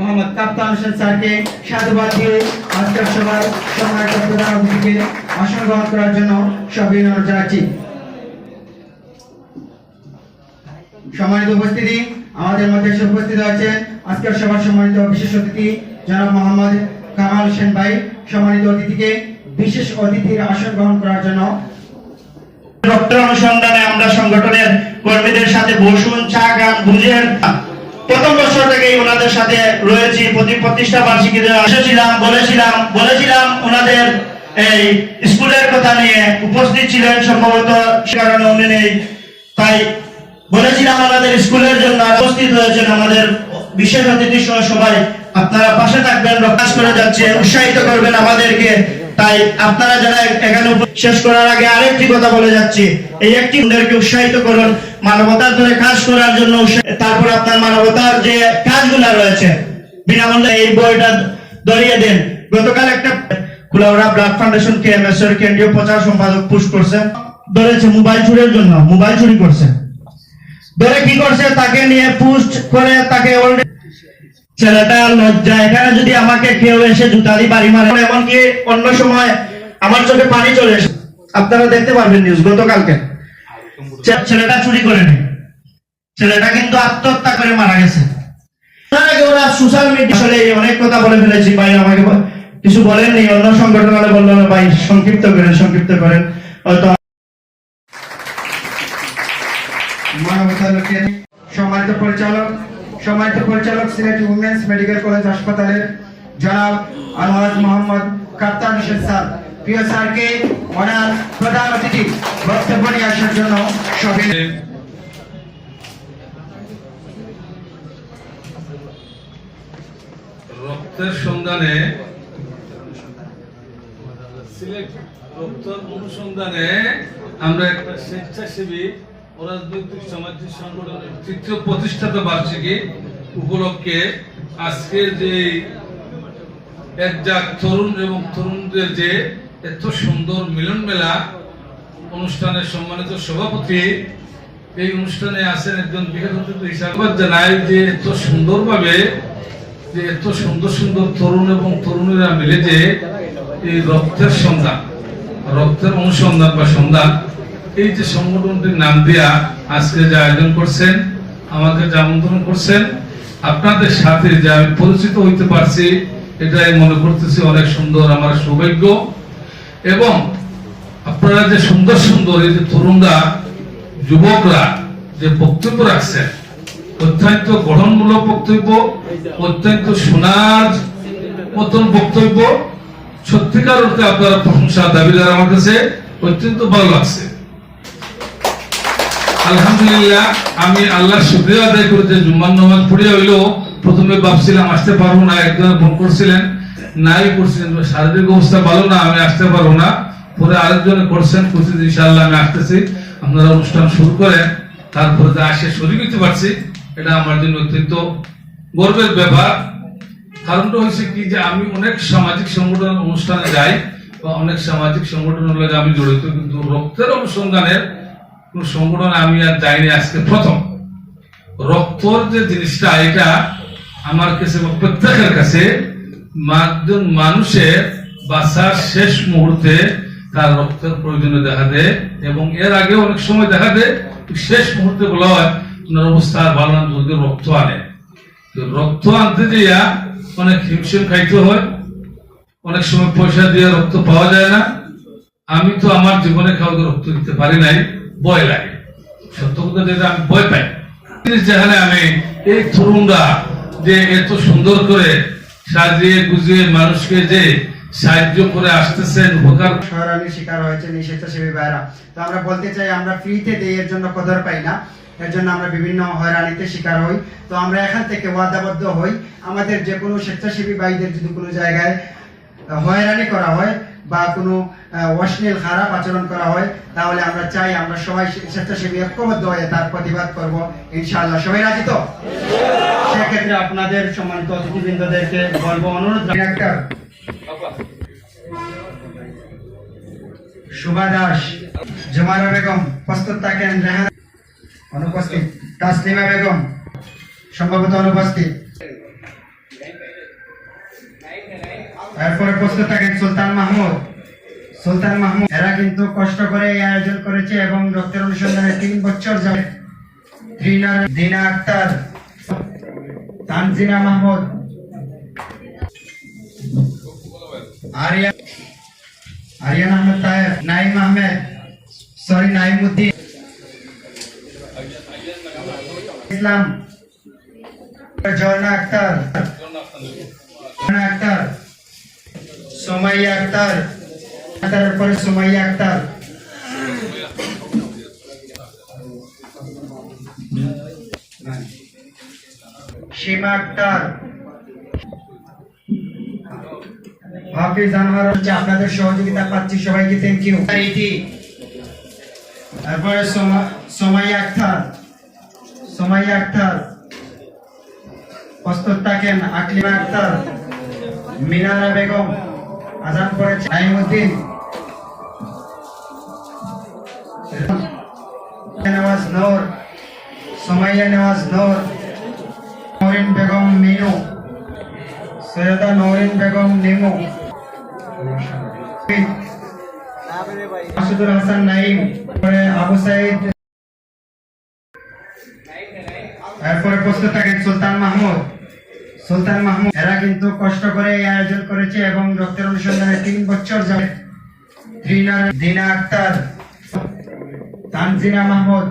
মোহাম্মদ কাপ্তান হোসেন স্যারকে সাধুবাদ দিয়ে আজকের সভায় সম্মানিত প্রধান অতিথিকে আসন গ্রহণ করার জন্য সবিনয় অনুরোধ জানাচ্ছি। সম্মানিত উপস্থিতি আমাদের মধ্যে এসে উপস্থিত আছেন আজকের সভার সম্মানিত বিশেষ অতিথি জনাব মোহাম্মদ কামাল হোসেন ভাই। সম্মানিত অতিথিকে বিশেষ অতিথির আসন গ্রহণ করার জন্য ডক্টর অনুসন্ধানে আমরা সংগঠনের কর্মীদের সাথে বসুন, চা, গান বুঝেন প্রথম বছর থেকেই ওনাদের সাথে রয়েছি প্রতিষ্ঠা এসেছিলাম, বলেছিলাম বলেছিলাম ওনাদের এই স্কুলের কথা নিয়ে উপস্থিত ছিলেন সম্ভবত কারণে উনি নেই। তাই বলেছিলাম আমাদের স্কুলের জন্য উপস্থিত হয়েছেন আমাদের বিশেষ অতিথি সহ সবাই। আপনারা পাশে থাকবেন করে যাচ্ছে, উৎসাহিত করবেন আমাদেরকে। তাই আপনারা যারা এখানে শেষ করার আগে আরেকটি কথা বলে যাচ্ছি। এই একটি ওদেরকে উৎসাহিত করুন, মানবতার ধরে কাজ করার জন্য তারপর আপনার মানবতার যে কাজগুলো রয়েছে, বিনামূল্যে এই বইটা ধরিয়ে দেন। গতকাল একটা Kulaura blood foundation K M এর কেন্দ্রীয় প্রচার সম্পাদক পুশ করছে। ধরেছে মোবাইল চুরির জন্য, মোবাইল চুরি করছে। ধরে কি করছে, তাকে নিয়ে পুস্ট করে, তাকে already- ছেলেটা লজ্জা এখানে যদি আমাকে কেউ এসে বাড়ি মারে, এমনকি অন্য সময় আমার চোখে পানি চলে এসে আপনারা দেখতে পারবেন নিউজ গতকালকে। ছেলেটা চুরি করেনি ছেলেটা কিন্তু আত্মহত্যা করে মারা গেছে। অনেক কথা বলে ফেলেছি, ভাই, আমাকে কিছু বলেননি অন্য সংগঠন ভাই, সংক্ষিপ্ত করেন সংক্ষিপ্ত করেন। হয়তো সম্মানিত পরিচালক সম্মানিত পরিচালক, সিলেট উমেন্স মেডিকেল কলেজ হাসপাতালের জনাব আলহাজ মোহাম্মদ কাপ্তান হোসেন স্যার। প্রিয় স্যারকে ওনার প্রধান অতিথি বক্তব্য নিয়ে আসার জন্য সবাই রক্তের সন্ধানে সিলেট রক্তের অনুসন্ধানে আমরা একটা স্বেচ্ছাসেবী অরাজনৈতিক সামাজিক সংগঠনের তৃতীয় প্রতিষ্ঠাতা বার্ষিকী উপলক্ষে আজকের যে একজাক তরুণ এবং তরুণদের যে এত সুন্দর মিলন মেলা অনুষ্ঠানের সম্মানিত সভাপতি, এই অনুষ্ঠানে আছেন একজন বিশেষ অতিথি হিসাবে যে এত সুন্দরভাবে, যে এত সুন্দর সুন্দর তরুণ এবং তরুণীরা মিলে যে এই রক্তের সন্ধান, রক্তের অনুসন্ধান বা সন্ধান এই যে সংগঠনটির নাম দিয়া আজকে যে আয়োজন করছেন, আমাকে যে আমন্ত্রণ করছেন, আপনাদের সাথে যে আমি পরিচিত হইতে পারছি, এটাই মনে করতেছি অনেক সুন্দর আমার সৌভাগ্য। এবং আপনারা যে সুন্দর সুন্দর এই যে তরুণরা, যুবকরা যে বক্তব্য রাখছেন, অত্যন্ত গঠনমূলক বক্তব্য, অত্যন্ত শোনার মতন বক্তব্য, সত্যিকার অর্থে আপনারা প্রশংসা দাবিদার আমার কাছে অত্যন্ত ভালো লাগছে। আলহামদুলিল্লাহ, আমি আল্লাহর শুক্রিয়া আদায় করে যে জুম্মান নামাজ পড়িয়া হইল প্রথমে ভাবছিলাম আসতে পারব না একজন ফোন করছিলেন, নাই করছিলেন শারীরিক অবস্থা ভালো না, আমি আসতে পারব না। পরে আরেকজনে করছেন করছি যে ইনশাআল্লাহ আমি আসতেছি, আপনারা অনুষ্ঠান শুরু করেন, তারপরে যে আসে শরীর হইতে পারছি, এটা আমার জন্য অত্যন্ত গর্বের ব্যাপার। কারণটা হচ্ছে কি যে আমি অনেক সামাজিক সংগঠন অনুষ্ঠানে যাই, বা অনেক সামাজিক সংগঠনের লগে আমি জড়িত, কিন্তু রক্তের অনুসন্ধানের কোন সংগঠনে আমি আর যাইনি আজকে, প্রথম। রক্তর যে জিনিসটা, এটা আমার কাছে প্রত্যেকের কাছে একজন মানুষের বাঁচার শেষ মুহূর্তে তার রক্তের প্রয়োজনে দেখা দেয় এবং এর আগে অনেক সময় দেখা দেয় শেষ মুহূর্তে বলা হয়, ওনার অবস্থা ভালো না জলদি রক্ত আনে। রক্ত আনতে যাইয়া অনেক হিমশিম খাইতে হয়, অনেক সময় পয়সা দিয়ে রক্ত পাওয়া যায় না। আমি তো আমার জীবনে কাউকে রক্ত দিতে পারি নাই। ভয় লাগে। সত্য কথা আমি ভয় পাই। যেখানে আমি এই তরুণরা যে এত সুন্দর করে সাজিয়ে গুজিয়ে মানুষকে যে সাহায্য করে আসতেছেন, উপকার হয়রানির শিকার হয়েছেন এই স্বেচ্ছাসেবী ভাইরা। তো আমরা বলতে চাই, আমরা ফ্রিতে দেই, এর জন্য কদর পাই না। এর জন্য আমরা বিভিন্ন হয়রানিতে শিকার হই। তো আমরা এখান থেকে ওয়াদাবদ্ধ হই। আমাদের যে কোনো স্বেচ্ছাসেবী ভাইদের যদি কোনো জায়গায় হয়রানি করা হয় বা কোনো অশ্লীল খারাপ আচরণ করা হয়, তাহলে আমরা চাই আমরা সবাই স্বেচ্ছাসেবী ঐক্যবদ্ধ হয়ে তার প্রতিবাদ করব। ইনশাআল্লাহ, সবাই রাজি তো? সেক্ষেত্রে আপনাদের সম্মানিত অতিথিবৃন্দদেরকে বলব অনুরোধ। ডাক্তার শুভা দাস, জুমারা বেগম, প্রস্তুত থাকেন, রেহান অনুপস্থিত, তাসলিমা বেগম, সম্ভবত অনুপস্থিত। এরপরে প্রস্তুত থাকেন সুলতান মাহমুদ। সুলতান মাহমুদ, এরা কিন্তু কষ্ট করে এই আয়োজন করেছে এবং রক্তের অনুসন্ধানে তিন বছর যাবে দিনা আক্তার তানজিনা মাহমুদ। আরিয়া, আরিয়ান আহমেদ তায়েব নাইম আহমেদ, সরি, নাইমুদ্দিন। ইসলাম ঝর্ণা আক্তার ঝর্ণা আক্তার সোমাইয়া আক্তার। তারপরে সোমাইয়া আক্তার। সীমা আক্তার। হাফিজ আনোয়ার হচ্ছে আপনাদের সহযোগিতা পাচ্ছি সবাইকে থ্যাংক ইউ ইতি তারপরে সোমা- সোমাইয়া আক্তার। সোমাইয়া আক্তার। প্রস্তুত থাকেন আকলিমা আক্তার। মিনারা বেগম। আজান পড়েছে নাইমুদ্দিন নওয়াজ নূর সোমাইয়া নওয়াজ নূর নরিন বেগম মিনু সৈয়দা নরিন বেগম নিমু মাসুদুল হাসান নাইম পরে আবু সাইদ এরপরে প্রস্তুত থাকেন সুলতান মাহমুদ সুলতান মাহমুদ এরা কিন্তু কষ্ট করে এই আয়োজন করেছে এবং রক্তের অনুসন্ধানে তিন বছর যাবে দিনা আক্তার, তানজিনা মাহমুদ,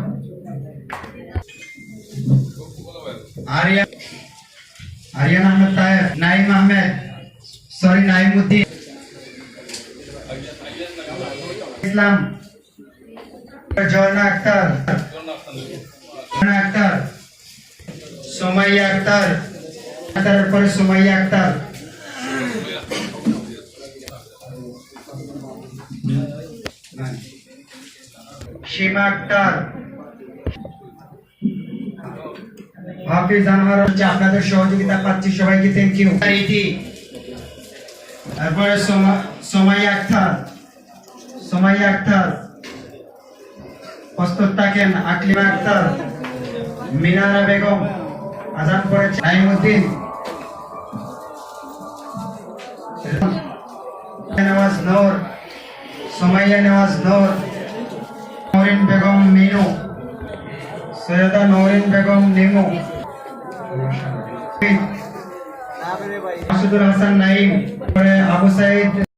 আরিয়া, আরিয়ান আহমেদ নাইম আহমেদ, সরি, নাইমুদ্দিন। ইসলাম ঝর্ণা আক্তার আক্তার সোমাইয়া আক্তার তারপরে সোমাইয়া আক্তার। সীমা আক্তার। হাফিজ আনোয়ার হচ্ছে আপনাদের সহযোগিতা পাচ্ছি সবাইকে থ্যাংক ইউ তারপরে সোমা- সোমাইয়া আক্তার। সোমাইয়া আক্তার। প্রস্তুত থাকেন আকলিমা আক্তার। মিনারা বেগম আজান পড়েছে। নাইমুদ্দিন। সোমাইয়া নেওয়াজ নূর নরিন বেগম মিনু সৈয়দা নরিন বেগম নিমু মাসুদুল হাসান নাইম আবু সাইদ